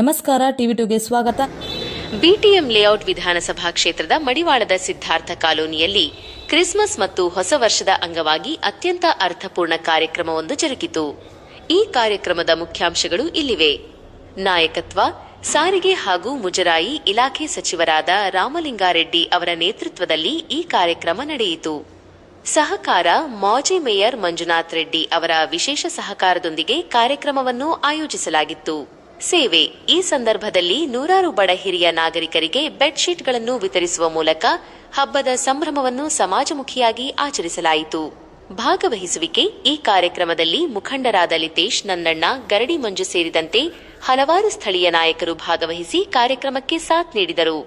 ನಮಸ್ಕಾರ, ಟಿವಿ ಟುಗೆ ಸ್ವಾಗತ. BTM layout ವಿಧಾನಸಭಾ ಕ್ಷೇತ್ರದ ಮಡಿವಾಳದ ಸಿದ್ಧಾರ್ಥ ಕಾಲೋನಿಯಲ್ಲಿ ಕ್ರಿಸ್ಮಸ್ ಮತ್ತು ಹೊಸ ವರ್ಷದ ಅಂಗವಾಗಿ ಅತ್ಯಂತ ಅರ್ಥಪೂರ್ಣ ಕಾರ್ಯಕ್ರಮವೊಂದು ಜರುಗಿತು. ಈ ಕಾರ್ಯಕ್ರಮದ ಮುಖ್ಯಾಂಶಗಳು ಇಲ್ಲಿವೆ. ನಾಯಕತ್ವ, ಸಾರಿಗೆ ಹಾಗೂ ಮುಜರಾಯಿ ಇಲಾಖೆ ಸಚಿವರಾದ ರಾಮಲಿಂಗಾರೆಡ್ಡಿ ಅವರ ನೇತೃತ್ವದಲ್ಲಿ ಈ ಕಾರ್ಯಕ್ರಮ ನಡೆಯಿತು. ಸಹಕಾರ, ಮಾಜಿ ಮೇಯರ್ ಮಂಜುನಾಥ್ ರೆಡ್ಡಿ ಅವರ ವಿಶೇಷ ಸಹಕಾರದೊಂದಿಗೆ ಕಾರ್ಯಕ್ರಮವನ್ನು ಆಯೋಜಿಸಲಾಗಿತ್ತು. ಸೇವೆ. ಈ ಸಂದರ್ಭದಲ್ಲಿ ನೂರಾರು ಬಡ ಹಿರಿಯ ನಾಗರಿಕರಿಗೆ ಬೆಡ್ಶೀಟ್ಗಳನ್ನು ವಿತರಿಸುವ ಮೂಲಕ ಹಬ್ಬದ ಸಂಭ್ರಮವನ್ನು ಸಮಾಜಮುಖಿಯಾಗಿ ಆಚರಿಸಲಾಯಿತು. ಭಾಗವಹಿಸುವಿಕೆ. ಈ ಕಾರ್ಯಕ್ರಮದಲ್ಲಿ ಮುಖಂಡರಾದ ಲಿತೇಶ್ ನನ್ನಣ್ಣ ಗರಡಿ ಮಂಜು ಸೇರಿದಂತೆ ಹಲವಾರು ಸ್ಥಳೀಯ ನಾಯಕರು ಭಾಗವಹಿಸಿ ಕಾರ್ಯಕ್ರಮಕ್ಕೆ ಸಾಥ್ ನೀಡಿದರು.